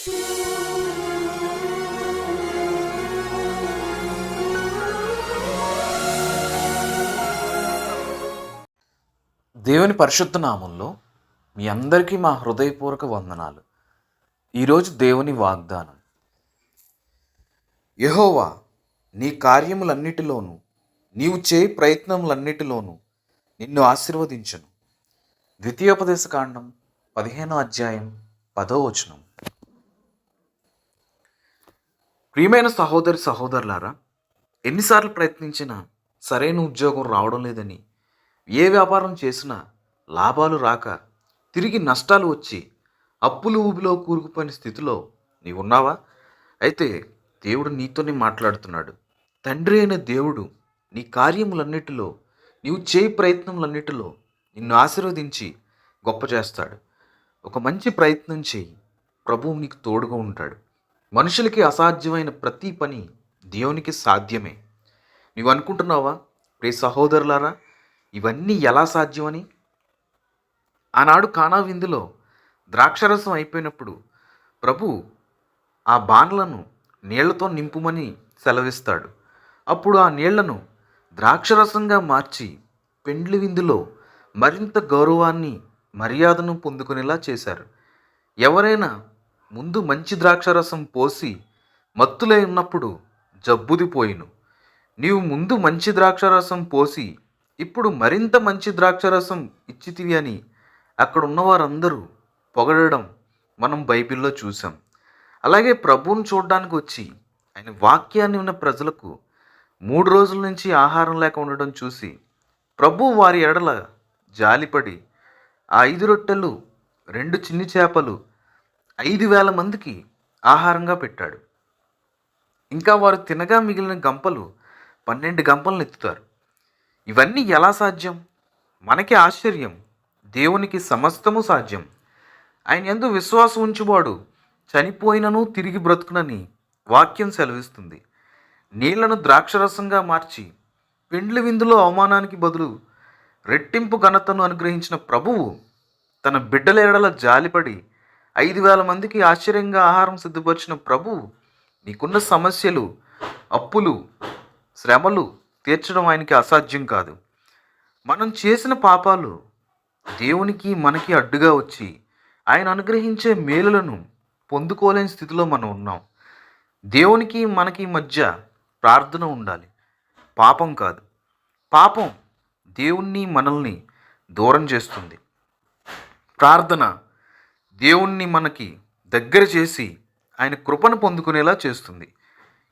దేవుని పరిశుద్ధ నామంలో మీ అందరికీ మా హృదయపూర్వక వందనాలు. ఈరోజు దేవుని వాగ్దానం. యహోవా నీ కార్యములన్నిటిలోనూ నీవు చేయి ప్రయత్నములన్నిటిలోనూ నిన్ను ఆశీర్వదించను. ద్వితీయోపదేశ కాండం పదిహేనో అధ్యాయం పదో వచనం. ప్రియమైన సహోదరి సహోదరులారా ఎన్నిసార్లు ప్రయత్నించినా సరైన ఉద్యోగం రావడం లేదని ఏ వ్యాపారం చేసినా లాభాలు రాక తిరిగి నష్టాలు వచ్చి అప్పులు ఊబిలో కూరుకుపోయిన స్థితిలో నీవున్నావా? అయితే దేవుడు నీతోనే మాట్లాడుతున్నాడు. తండ్రి అయిన దేవుడు నీ కార్యములన్నిటిలో నీవు చేయి ప్రయత్నములన్నిటిలో నిన్ను ఆశీర్వదించి గొప్ప చేస్తాడు. ఒక మంచి ప్రయత్నం చేయి. ప్రభువు నీకు తోడుగా ఉంటాడు. మనుషులకి అసాధ్యమైన ప్రతి పని దేవునికి సాధ్యమే. నువ్వు అనుకుంటున్నావా? ప్రే సహోదరులారా ఇవన్నీ ఎలా సాధ్యమని? ఆనాడు కానా విందులో ద్రాక్షరసం అయిపోయినప్పుడు ప్రభు ఆ బాణలను నీళ్ళతో నింపుమని సెలవిస్తాడు. అప్పుడు ఆ నీళ్ళను ద్రాక్షరసంగా మార్చి పెండ్లి విందులో మరింత గౌరవాన్ని మర్యాదను పొందుకునేలా చేశారు. ఎవరైనా ముందు మంచి ద్రాక్షరసం పోసి మత్తులై ఉన్నప్పుడు జబ్బుది పోయిను. నీవు ముందు మంచి ద్రాక్షరసం పోసి ఇప్పుడు మరింత మంచి ద్రాక్షరసం ఇచ్చితివి అని అక్కడున్న వారందరూ పొగడడం మనం బైబిల్లో చూసాం అలాగే ప్రభువును చూడడానికి వచ్చి ఆయన వాక్యాన్ని ఉన్న ప్రజలకు మూడు రోజుల నుంచి ఆహారం లేక ఉండడం చూసి ప్రభు వారి ఎడల జాలిపడి ఆ ఐదు రొట్టెలు రెండు చిన్ని చేపలు ఐదు వేల మందికి ఆహారంగా పెట్టాడు. ఇంకా వారు తినగా మిగిలిన గంపలు పన్నెండు గంపలను ఎత్తుతారు. ఇవన్నీ ఎలా సాధ్యం? మనకి ఆశ్చర్యం. దేవునికి సమస్తము సాధ్యం. ఆయన ఎందు విశ్వాసం ఉంచువాడు. చనిపోయినను తిరిగి బ్రతుకునని వాక్యం సెలవిస్తుంది. నీళ్ళను ద్రాక్షరసంగా మార్చి పెండ్లి విందులో అవమానానికి బదులు రెట్టింపు ఘనతను అనుగ్రహించిన ప్రభువు తన బిడ్డల ఎడల జాలిపడి ఐదు వేల మందికి ఆశ్చర్యంగా ఆహారం సిద్ధపరిచిన ప్రభు నీకున్న సమస్యలు అప్పులు శ్రమలు తీర్చడం ఆయనకి అసాధ్యం కాదు. మనం చేసిన పాపాలు దేవునికి మనకి అడ్డుగా వచ్చి ఆయన అనుగ్రహించే మేలులను పొందుకోలేని స్థితిలో మనం ఉన్నాం. దేవునికి మనకి మధ్య ప్రార్థన ఉండాలి. పాపం కాదు. పాపం దేవుణ్ణి మనల్ని దూరం చేస్తుంది. ప్రార్థన దేవుణ్ణి మనకి దగ్గర చేసి ఆయన కృపను పొందుకునేలా చేస్తుంది.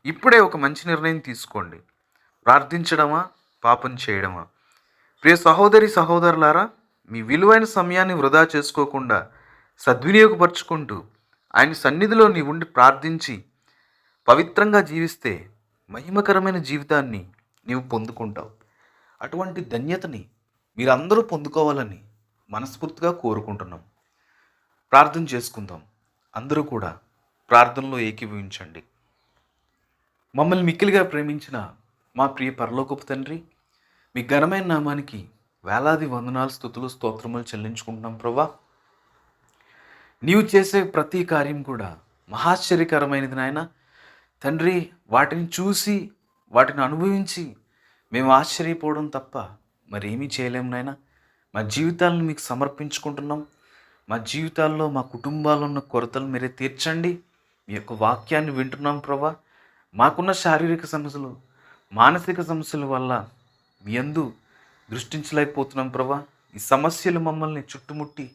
ఇప్పుడే ఒక మంచి నిర్ణయం తీసుకోండి. ప్రార్థించడమా? పాపం చేయడమా? ప్రియ సహోదరి సహోదరులారా మీ విలువైన సమయాన్ని వృధా చేసుకోకుండా సద్వినియోగపరుచుకుంటూ ఆయన సన్నిధిలో నీ ఉండి ప్రార్థించి పవిత్రంగా జీవిస్తే మహిమకరమైన జీవితాన్ని నీవు పొందుకుంటావు. అటువంటి ధన్యతని మీరందరూ పొందుకోవాలని మనస్ఫూర్తిగా కోరుకుంటున్నాం. ప్రార్థన చేసుకుందాం. అందరూ కూడా ప్రార్థనలో ఏకీభవించండి. మమ్మల్ని మిక్కిలిగా ప్రేమించిన మా ప్రియ పరలోకపు తండ్రి మీ ఘనమైన నామానికి వేలాది వందనాలు స్థుతులు స్తోత్రములు చెల్లించుకుంటున్నాం ప్రభా నీవు చేసే ప్రతి కార్యం కూడా మహాశ్చర్యకరమైనది నాయన. తండ్రి వాటిని చూసి వాటిని అనుభవించి మేము ఆశ్చర్యపోవడం తప్ప మరేమీ చేయలేము నాయన. మా జీవితాలను మీకు సమర్పించుకుంటున్నాం. మా జీవితాల్లో మా కుటుంబాల్లో ఉన్న కొరతలు మీరే తీర్చండి. మీ యొక్క వాక్యాన్ని వింటున్నాం ప్రభా. మాకున్న శారీరక సమస్యలు మానసిక సమస్యల వల్ల మీ అందు దృష్టించలేకపోతున్నాం ప్రభా. ఈ సమస్యలు మమ్మల్ని చుట్టుముట్టి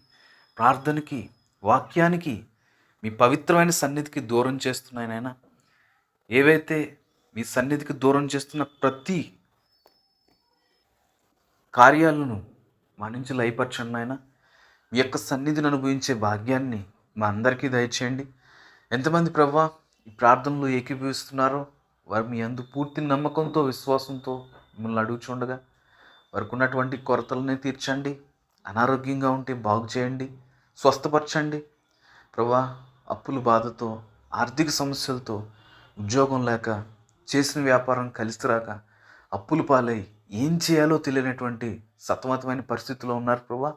ప్రార్థనకి వాక్యానికి మీ పవిత్రమైన సన్నిధికి దూరం చేస్తున్నాయి నాయన. ఏవైతే మీ సన్నిధికి దూరం చేస్తున్న ప్రతి కార్యాలను మా నుంచి లయపరచండి మీ యొక్క సన్నిధిని అనుభవించే భాగ్యాన్ని మా అందరికీ దయచేయండి. ఎంతమంది ప్రభా ఈ ప్రార్థనలో ఏకీభవిస్తున్నారో వారు మీ అందు పూర్తి నమ్మకంతో విశ్వాసంతో మిమ్మల్ని అడుగుచుండగా వారికి ఉన్నటువంటి కొరతలని తీర్చండి అనారోగ్యంగా ఉంటే బాగు చేయండి స్వస్థపరచండి. ప్రభా అప్పుల బాధతో ఆర్థిక సమస్యలతో ఉద్యోగం లేక చేసిన వ్యాపారం కలిసి రాక అప్పులు పాలై ఏం చేయాలో తెలియనటువంటి సతమతమైన పరిస్థితిలో ఉన్నారు ప్రభా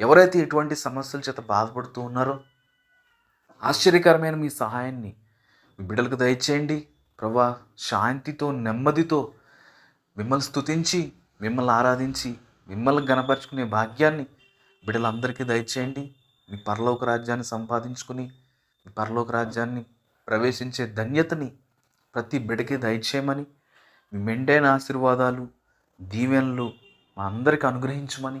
ఎవరైతే ఎటువంటి సమస్యల చేత బాధపడుతూ ఉన్నారో ఆశ్చర్యకరమైన మీ సహాయాన్ని మీ బిడ్డలకు దయచేయండి. ప్రభా శాంతితో నెమ్మదితో మిమ్మల్ని స్థుతించి మిమ్మల్ని ఆరాధించి మిమ్మల్ని గనపరుచుకునే భాగ్యాన్ని బిడ్డలందరికీ దయచేయండి. మీ పరలోక రాజ్యాన్ని సంపాదించుకుని మీ పరలోక రాజ్యాన్ని ప్రవేశించే ధన్యతని ప్రతి బిడ్డకి దయచేయమని మీ మెండైన ఆశీర్వాదాలు దీవెనలు మా అందరికి అనుగ్రహించమని